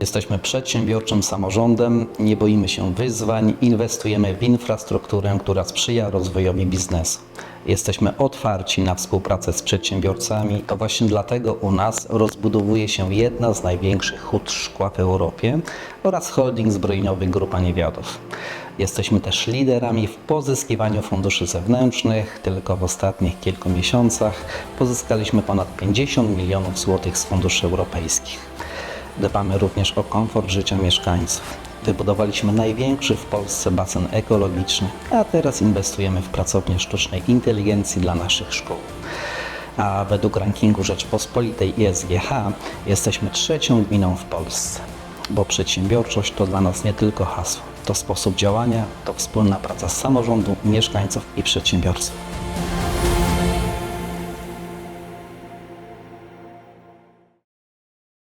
Jesteśmy przedsiębiorczym samorządem, nie boimy się wyzwań, inwestujemy w infrastrukturę, która sprzyja rozwojowi biznesu. Jesteśmy otwarci na współpracę z przedsiębiorcami. To właśnie dlatego u nas rozbudowuje się jedna z największych hut szkła w Europie oraz holding zbrojeniowy Grupa Niewiadów. Jesteśmy też liderami w pozyskiwaniu funduszy zewnętrznych. Tylko w ostatnich kilku miesiącach pozyskaliśmy ponad 50 milionów złotych z funduszy europejskich. Dbamy również o komfort życia mieszkańców. Wybudowaliśmy największy w Polsce basen ekologiczny, a teraz inwestujemy w pracownię sztucznej inteligencji dla naszych szkół. A według rankingu Rzeczpospolitej ISGH jesteśmy trzecią gminą w Polsce, bo przedsiębiorczość to dla nas nie tylko hasło, to sposób działania, to wspólna praca samorządu, mieszkańców i przedsiębiorców.